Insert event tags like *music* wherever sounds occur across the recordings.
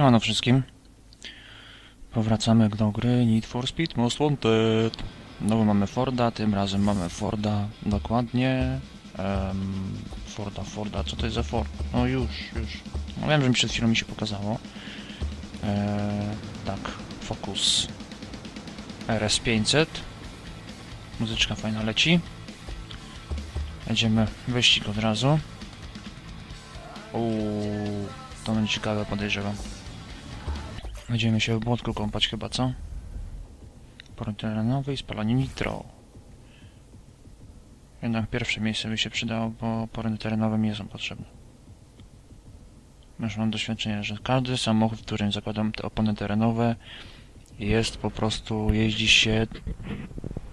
Siemano wszystkim. Powracamy do gry Need for Speed Most Wanted. Znowu mamy Forda, tym razem mamy Forda dokładnie. em, Forda, Forda, co to jest za Ford? No już, już. No wiem, że mi przed chwilą mi się pokazało. E, tak, Focus RS500. Muzyczka fajna leci. Jedziemy wyścig od razu. Uuu, to będzie ciekawe, podejrzewam. Będziemy się w błotku kąpać chyba, co? Port terenowy i spalanie nitro. Jednak pierwsze miejsce by się przydało, bo pory terenowe nie są potrzebne. Już mam doświadczenie, że każdy samochód, w którym zakładam te opony terenowe jest po prostu, jeździ się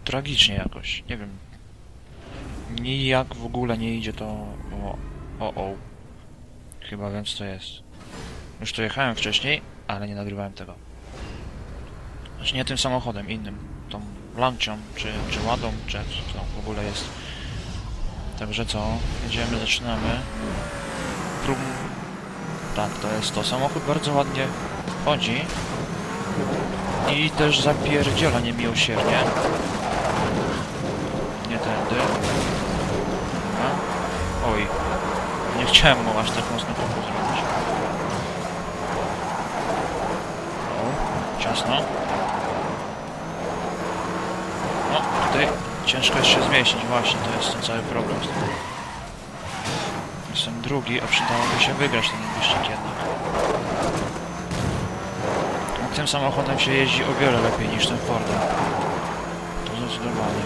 tragicznie jakoś, nie wiem. Nijak w ogóle nie idzie to, o, o, o. Chyba wiem co to jest. Już tu jechałem wcześniej, ale nie nagrywałem tego. Znaczy nie tym samochodem, innym. Tą lancią, czy, czy ładą, czy co w ogóle jest. Także co? Jedziemy, zaczynamy. Prum. Tak, to jest to. Samochód bardzo ładnie chodzi. I też zapierdziela niemiłosiernie. Nie tędy. Dobra. Oj. Nie chciałem mu aż tak mocno kroku zrobić. O, ciasno. No, tutaj ciężko jest się zmieścić, właśnie, to jest ten cały problem. Jestem drugi, a przydałoby się wygrać ten wyścig jednak. No, tym samochodem się jeździ o wiele lepiej niż tym Fordem. To zdecydowanie.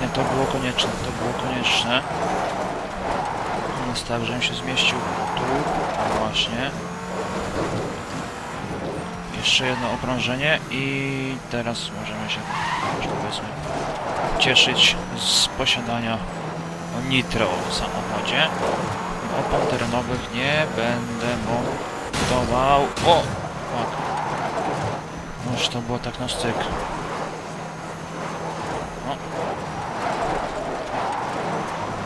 Nie, to było konieczne, to było konieczne. Jest tak, żebym się zmieścił tu, właśnie. Jeszcze jedno okrążenie i teraz możemy się, powiedzmy, cieszyć z posiadania nitro w samochodzie. Opon terenowych nie będę montował. O! Fuck. Noż to było tak na styk.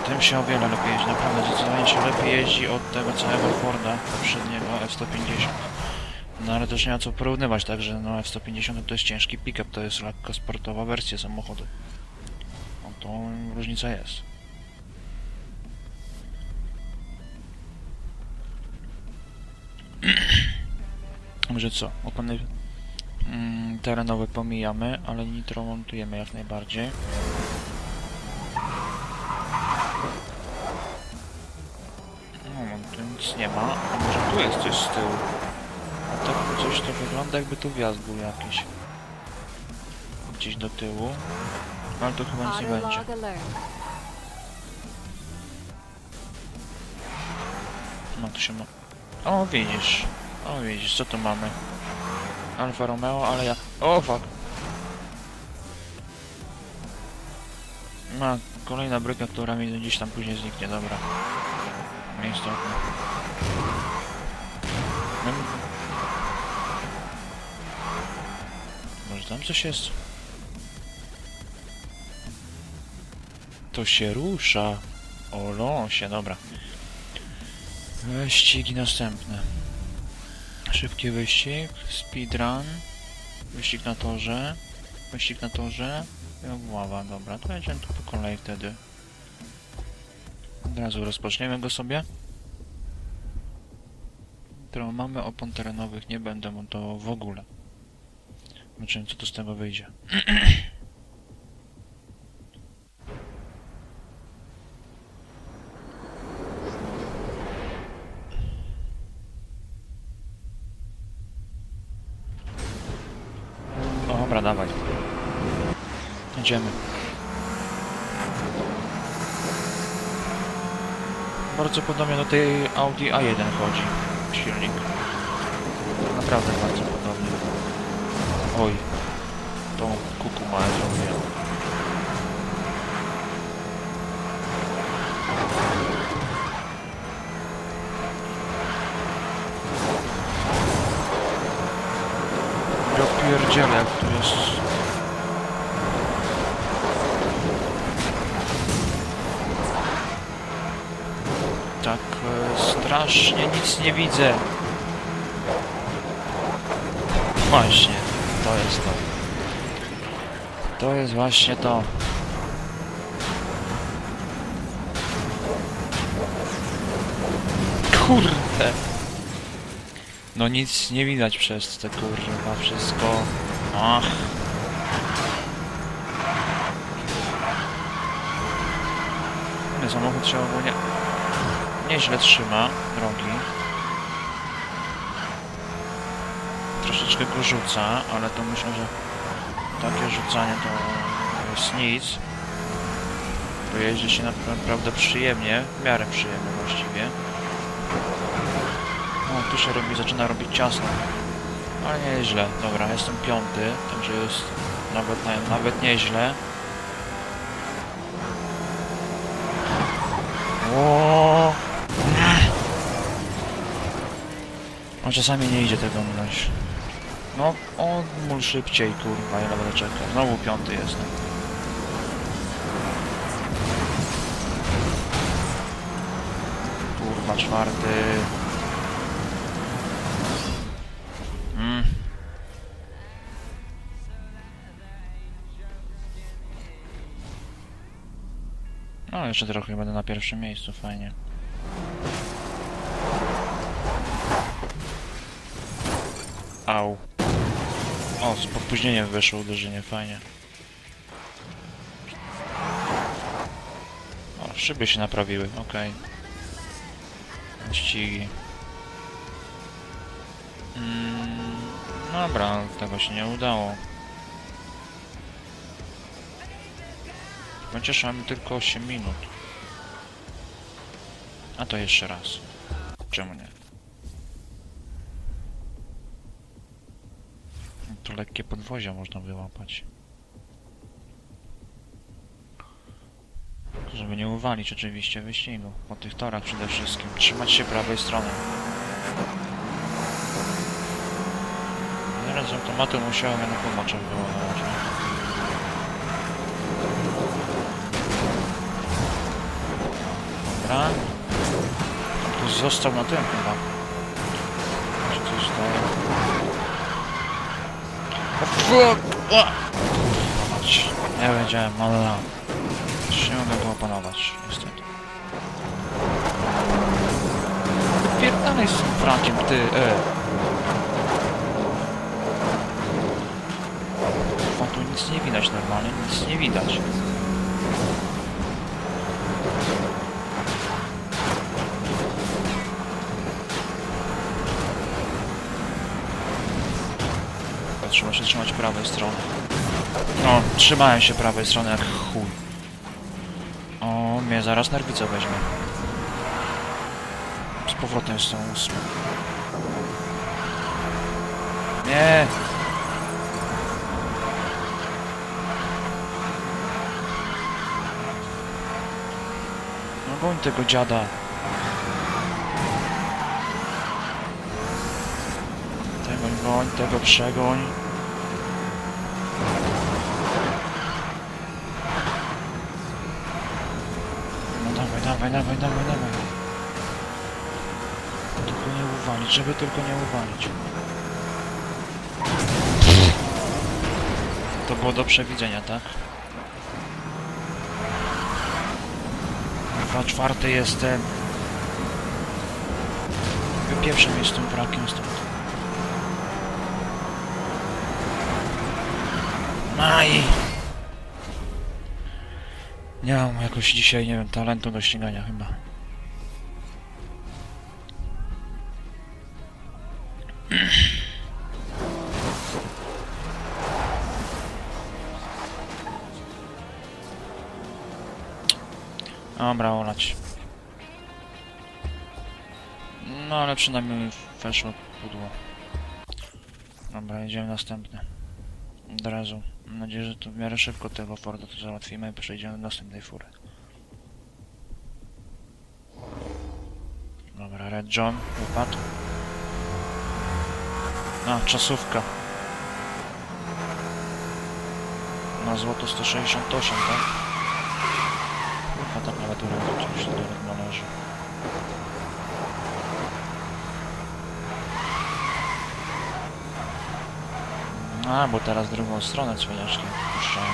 Tym się o wiele lepiej jeździ, naprawdę zdecydowanie się lepiej jeździ od tego całego Forda poprzedniego F-150. No ale też nie ma co porównywać, także no F-150 to jest ciężki pick-up, to jest lekko sportowa wersja samochodu. No to różnica jest. *clears throat* Także co, opony mm, terenowe pomijamy, ale nitro montujemy jak najbardziej. Nic nie ma. A może tu jest coś z tyłu? A tak coś to wygląda jakby tu wjazd był jakiś. Gdzieś do tyłu. Ale to chyba nic nie będzie. No tu się ma... O, widzisz. O, widzisz, co tu mamy? Alfa Romeo, ale ja... O, fuck. Ma kolejna bryka, która mi gdzieś tam później zniknie, dobra. Nieistotne. Może tam coś jest? To się rusza. O losie, dobra. Wyścigi następne. Szybki wyścig, speedrun, wyścig na torze, wyścig na torze i obława. Dobra, to jedziemy tu po kolei wtedy. Od razu rozpoczniemy go sobie. Którą mamy opon terenowych, nie będę montował w ogóle. Zobaczymy co tu z tego wyjdzie. Dobra, dawaj. Idziemy. Bardzo podobnie do tej Audi A1 chodzi silnik. Naprawdę bardzo pierdziele, jak tu jest. Tak, e, strasznie nic nie widzę. Właśnie, to jest to. To jest właśnie to. Kurde. No nic nie widać przez te kurwa wszystko. Ach. Nie, samochód się ogólnie nieźle trzyma drogi. Troszeczkę go rzuca, ale to myślę, że takie rzucanie to jest nic. Bo jeździ się naprawdę przyjemnie, w miarę przyjemnie właściwie. Tu się robi, zaczyna robić ciasno. Ale nieźle. Dobra, jestem piąty, także jest nawet, nawet nieźle. O! On czasami nie idzie tego minąć. No, on mul szybciej, kurwa, ja będę czekał. Znowu piąty jestem. Kurwa, czwarty. Jeszcze trochę będę na pierwszym miejscu, fajnie. Au. O, z podpóźnieniem wyszło uderzenie, fajnie. O, szyby się naprawiły, okej. Ścigi. Mm, dobra, tego się nie udało. Chociaż mamy tylko 8 minut. A to jeszcze raz. Czemu nie? Tu lekkie podwozia można wyłapać. Żeby nie uwalić oczywiście wyścigu. Po tych torach przede wszystkim. Trzymać się prawej strony. Teraz z automatu musiałem na pomoczach wyładować. Dobra. Ktoś został na tym chyba. Czy coś daje? Nie wiedziałem, ale... no. Już nie mogę go opanować, niestety. Pierdalej z tym Frankiem, ty, e! Tu nic nie widać normalnie, nic nie widać. To Trzeba się trzymać prawej strony. No, trzymałem się prawej strony jak chuj. O, mnie zaraz nerwica weźmie. Z powrotem tą ósmą. Nie! No goń tego dziada. Tego goń, tego przegoń. No dawaj, dawaj, dawaj, dawaj. Tylko nie uwalić, żeby tylko nie uwalić. To było do przewidzenia, tak? Dwa czwarty jestem. Wypieprzę mnie z tym brakiem stąd. Aj! Nie mam jakoś dzisiaj, nie wiem, talentu do ścigania chyba. *clears throat* Dobra, olać. No ale przynajmniej weszło pudło. Dobra, jedziemy następne. Od razu. Mam nadzieję, że to w miarę szybko tego Forda to załatwimy i przejdziemy do następnej fury. Dobra, Red John wypadł. A, czasówka. Na złoto 168, tak? Chyba ta klawiatura oczywiście do należy. A, bo teraz drugą stronę cwaniaczki puszczają.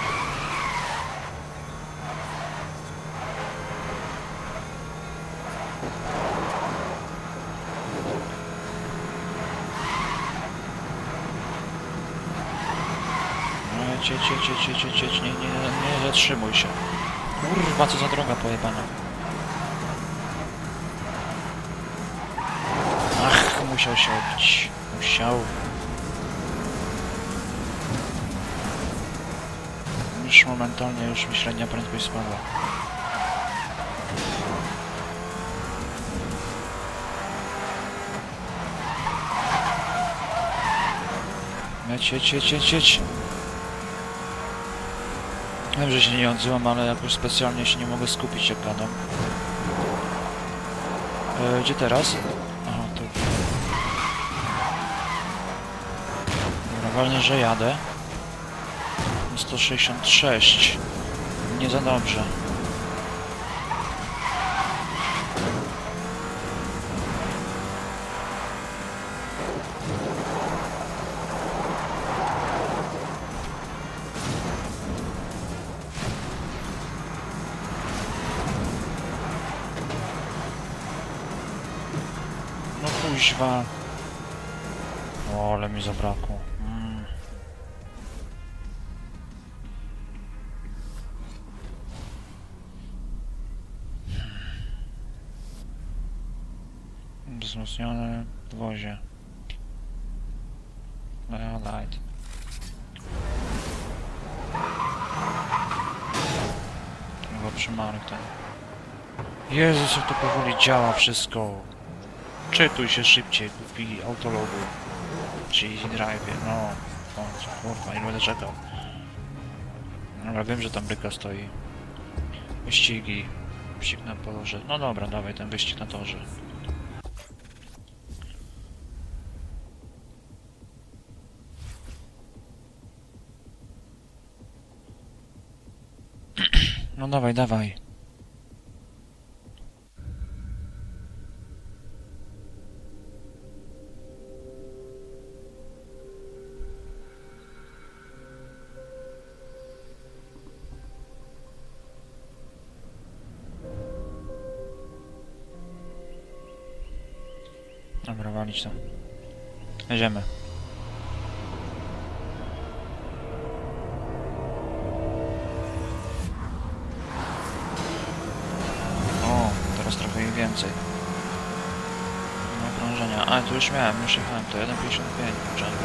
Cieć, cieć, cieć, cieć, cieć, nie, nie, nie zatrzymuj się. Kurwa, co za droga pojebana. Ach, musiał się odbić. Musiał. Już momentalnie już mi średnia prędkość spadła. Jedź, jedź, jedź, jedź, jedź. Wiem, że się nie odzywam, ale jakoś specjalnie się nie mogę skupić jak. E, gdzie teraz? Aha, tu. Dobra, ważne, że jadę. 166. Nie za dobrze. No kuźwa. O, ale mi zabrakło. Wzmocnione dwozie. Light. Chyba przymarek ten. Jezus, jak to powoli działa wszystko. Czytuj się szybciej, kupi autologu. Czy Drive, no. Końcu, kurwa, nie będę czekał. Dobra, wiem, że tam bryka stoi. Wyścigi. Wyścig na torze. No dobra, dawaj ten wyścig na torze. Dawaj, dawaj. Dobra, walić to. Jedziemy. Tu już jechałem. To 1,55 początku.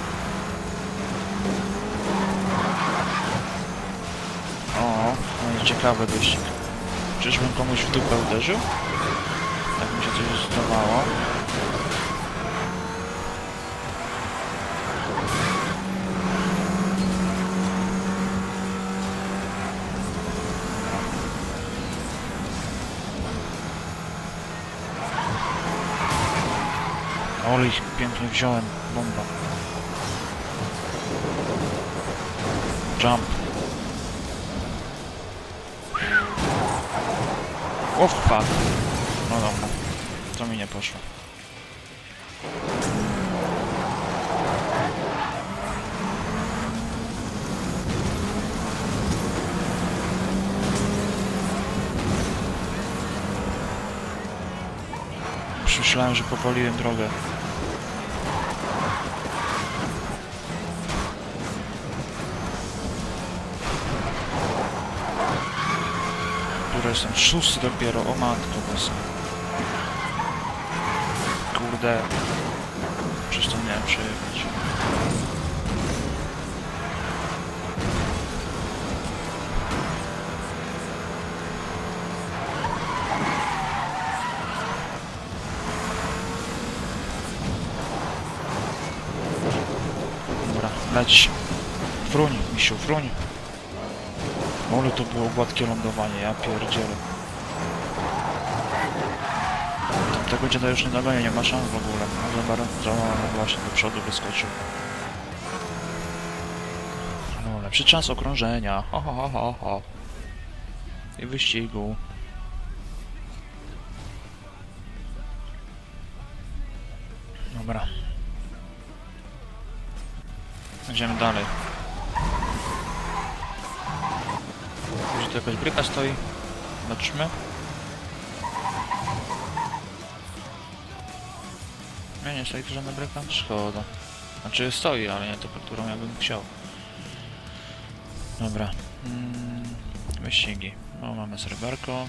O, no i ciekawy wyścig. Czyżbym komuś w dupę uderzył? Tak mi się coś zdawało. Ich pięknie wziąłem. Bomba. Jump. O fuck. No dobra. To mi nie poszło. Myślałem, że powoliłem drogę. Jestem? Szósty dopiero, o matko boska. Kurde. Przecież to miałem przejechać. Dobra, leć. Fruń, misiu, fruń. Ale to było gładkie lądowanie, ja pierdzielę. Tego dziada już nie dogonię, nie ma szans w ogóle. No za bardzo, za właśnie do przodu wyskoczył. No, lepszy czas okrążenia. Ho, ho, ho, ho. I wyścigu. Dobra. Idziemy dalej. Gdzie tu jakaś bryka stoi? Zobaczmy. Nie, nie stoi żadna bryka? Szkoda. Znaczy stoi, ale nie to, którą ja bym chciał. Dobra. Mm, wyścigi. No, mamy serwerko.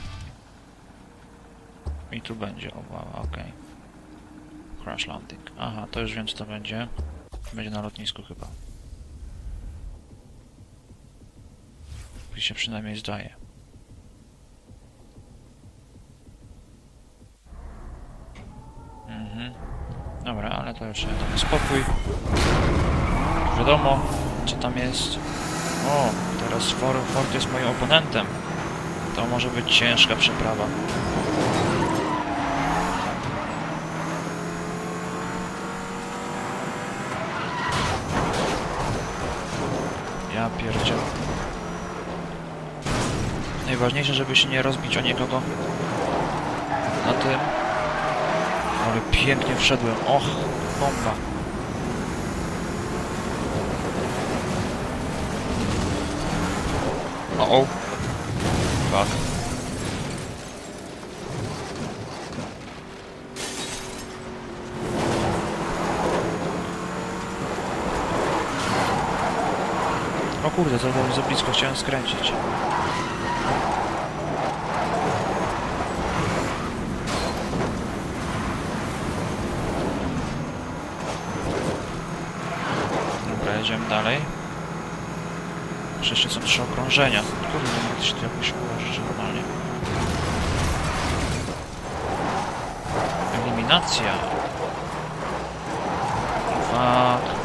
I tu będzie, o wow, okej. Crash landing. Aha, to już wiem co to będzie. Będzie na lotnisku chyba. Mi się przynajmniej zdaje. Mhm. Dobra, ale to już damy spokój. Wiadomo, co tam jest. O, teraz For Ford jest moim oponentem. To może być ciężka przeprawa. Ja pierdzielę. Najważniejsze, żeby się nie rozbić o nikogo. Na tym. Ale pięknie wszedłem. Och, bomba. O, o. Fuck. O kurde, to było za blisko, chciałem skręcić. Dalej. Jeszcze są trzy okrążenia. Kurde, nie mogę się tu jakoś ułożyć normalnie. Eliminacja. Fuck.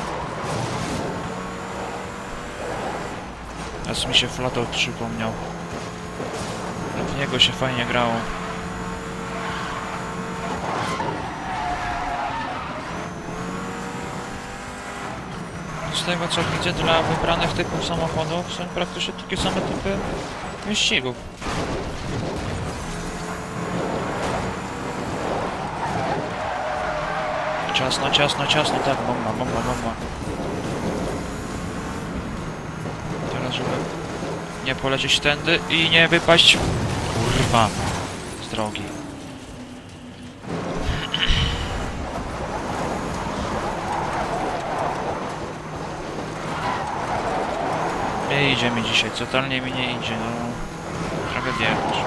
Teraz mi się Flatout przypomniał. W niego się fajnie grało. Z tego co widzę dla wybranych typów samochodów są praktycznie takie same typy wyścigów. Ciasno, ciasno, ciasno, tak, bomba, bomba, bomba. Teraz, żeby nie polecieć tędy i nie wypaść, kurwa, z drogi. Nie idzie mi dzisiaj, totalnie mi nie idzie, no. Tragedia jakaś.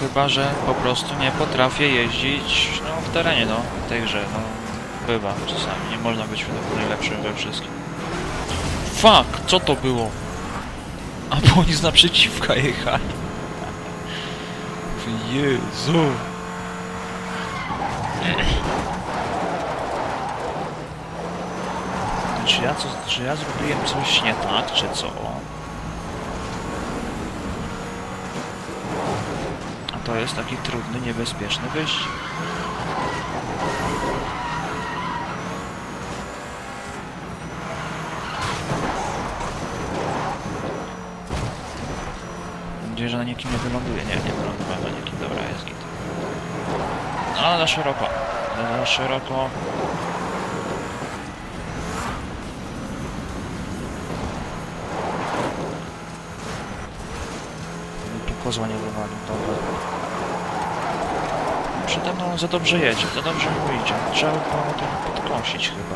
Chyba, że po prostu nie potrafię jeździć, no, w terenie, no, w tej grze, no. Bywa czasami, nie można być najlepszym we wszystkim. Fuck, co to było? A bo oni z naprzeciwka jechali. *laughs* Jezu. Czy ja, co, czy ja zrobiłem coś nie tak, czy co? A to jest taki trudny, niebezpieczny wyścig. Nadzieję, że na nikim nie wyląduje. Nie, nie wylądowałem na nikim. Dobra, jest git. No, na szeroko. Na szeroko. Nie wywalił, dobra. Przede mną za dobrze jedzie, za dobrze mu idzie. Trzeba by było to podkąsić chyba.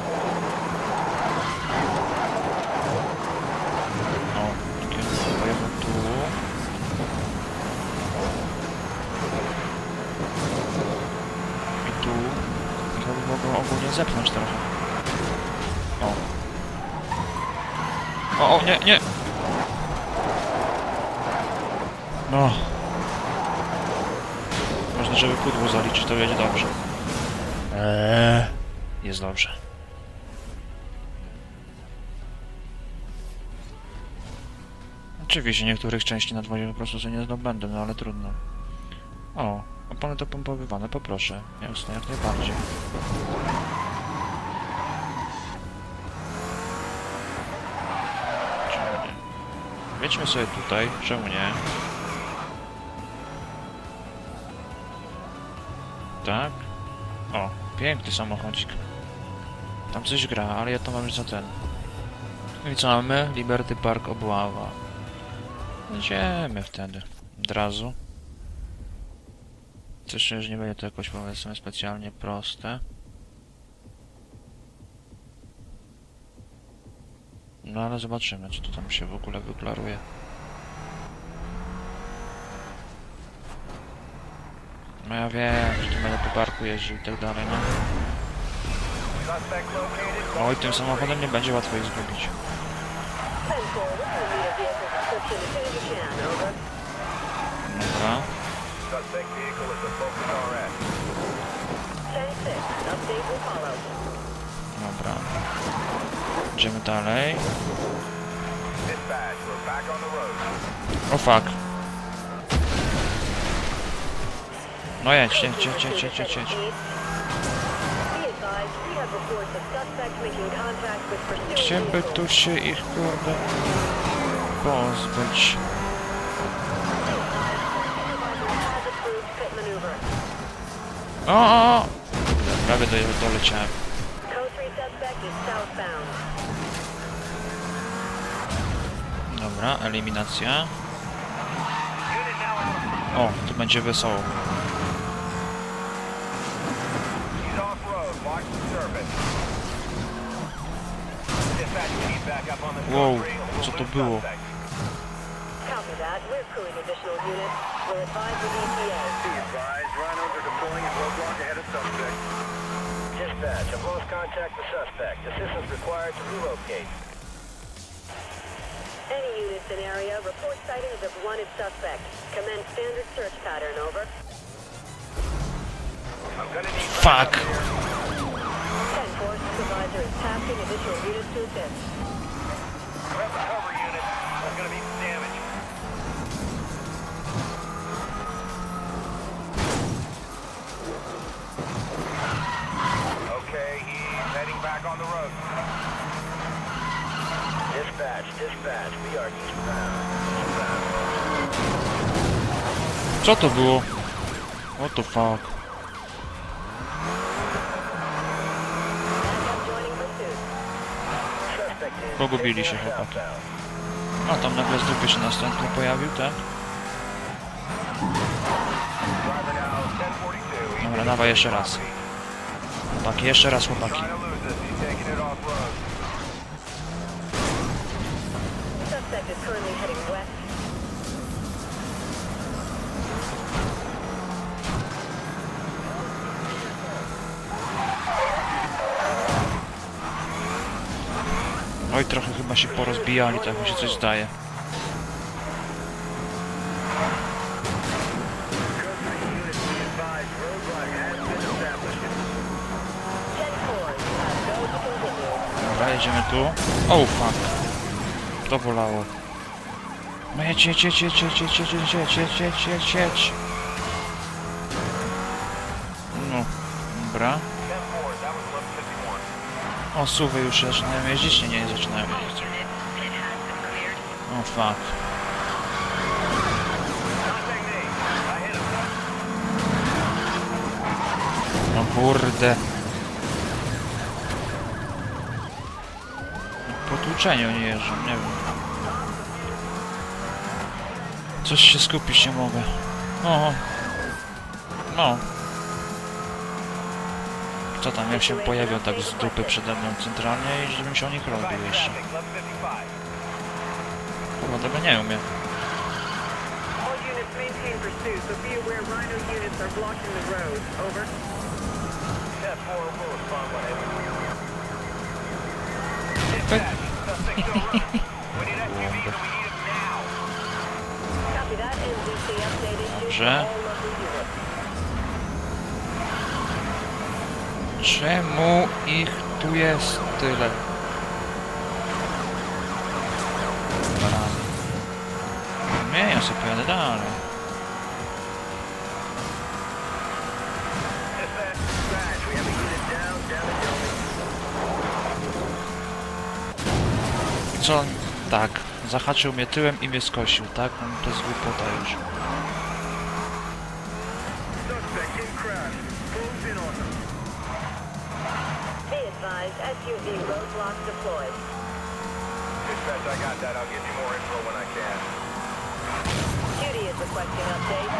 O, kierunek pojechał tu. I tu. To by mogło ogólnie zepchnąć trochę. O. O, o, nie, nie! No. Można, żeby pudło zaliczyć, to będzie dobrze. Eee. Jest dobrze. Oczywiście niektórych części nadwozie po prostu sobie nie zdobędę, no ale trudno. O, opony dopompowywane, poproszę. Jasne, jak najbardziej. Czemu nie? Wiedźmy sobie tutaj, czemu nie? Tak? O, piękny samochodzik. Tam coś gra, ale ja to mam już za ten. I co mamy? Liberty Park Obława. Idziemy wtedy. Od razu. Coś że nie będzie to jakoś powiedzmy specjalnie proste. No ale zobaczymy, co tu tam się w ogóle wyklaruje. No ja wiem, że tu będę po parku jeździł i tak dalej, no. Oj, tym samochodem nie będzie łatwo ich zgubić. Dobra. Dobra. Idziemy dalej. O fuck. No jedź, jedź, jedź, jedź, jedź, jedź, jedź. Chciałby tu się ich kurde pozbyć. O, o, o. Prawie do, doleciałem. Dobra, eliminacja. O, tu będzie wesoło. Roadblock ahead of suspect. Dispatch, I've lost contact with suspect. Assistance required to relocate. Any units in area, report sightings of wanted suspect. Commence standard search pattern, over. I'm gonna need Fuck. 10-4, supervisor is tasking additional units to assist. Okay, he's heading back on the road. Dispatch, dispatch, we are. Eastbound. Co to było? What the fuck? Pogubili się chłopaki. A tam nagle z dupy się następny pojawił, tak? Driver now 1042. He's Dobra, dawaj jeszcze raz. Chłopaki, jeszcze raz chłopaki. Suspect is currently heading west. Oj, trochę chyba się porozbijali, tak mi się coś zdaje. Dobra, jedziemy tu. Oh fuck. To bolało. No jedź, jedź, jedź, jedź, jedź, jedź, jedź, jedź, jedź, jedź, jedź, jedź, 1151. O, suwy już zaczynają jeździć? Nie, nie zaczynają jeździć. O fuck. Hit him. No kurde. Po tłuczeniu nie jeżdżą, nie wiem. Coś się skupić nie mogę. O. No co tam, jak się pojawią tak z dupy przede mną centralnie i żebym się o nich rozbił jeszcze. Kurwa, tego nie umiem. Dobrze. Czemu ich tu jest tyle? Dobra. Nie, ja sobie pojadę dalej. Co? Tak, zahaczył mnie tyłem i mnie skosił, tak? No to jest głupota już. Advised, SUV roadblock deployed. Dispatch, I got that. I'll give you more info when I can. Duty is requesting update.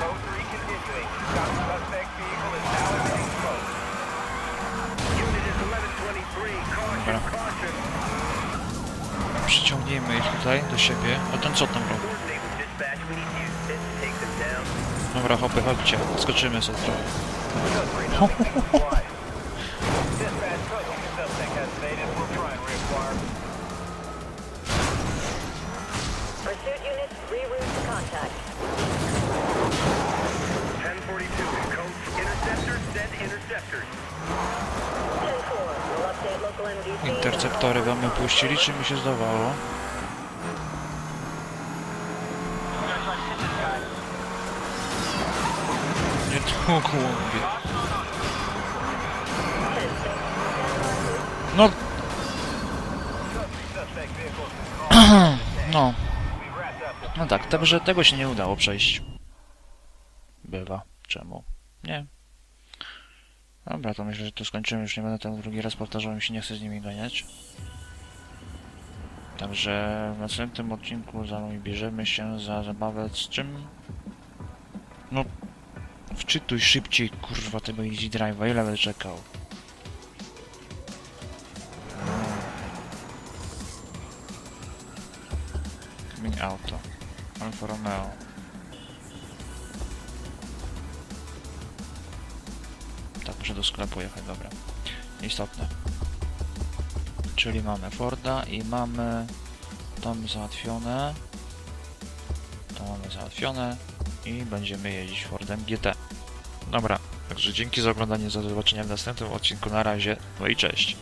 Code 3 continuing. Stop suspect vehicle is now smoke. Unit is 1123. Caution, Dobra. caution. Przyciągnijmy ich tutaj do siebie. A ten co tam robi? Dobra, hopy, chodźcie. Skoczymy sobie trochę. *laughs* Interceptory wam puścili, czy mi się zdawało? Nie mówię. 10-6. No, *clears throat* no. No tak, także tego się nie udało przejść. Bywa. Czemu? Nie. Dobra, to myślę, że tu skończymy. Już nie będę tego drugi raz powtarzał, mi się nie chce z nimi ganiać. Także w następnym odcinku za nami bierzemy się za zabawę z czym? No, wczytuj szybciej, kurwa, tego Easy Drive'a. Ile będę czekał? Coming Auto. Alfa Romeo. Muszę do sklepu jechać, dobra. Istotne. Czyli mamy Forda i mamy tam załatwione. To mamy załatwione i będziemy jeździć Fordem GT. Dobra, także dzięki za oglądanie, do zobaczenia w następnym odcinku. Na razie, no i cześć.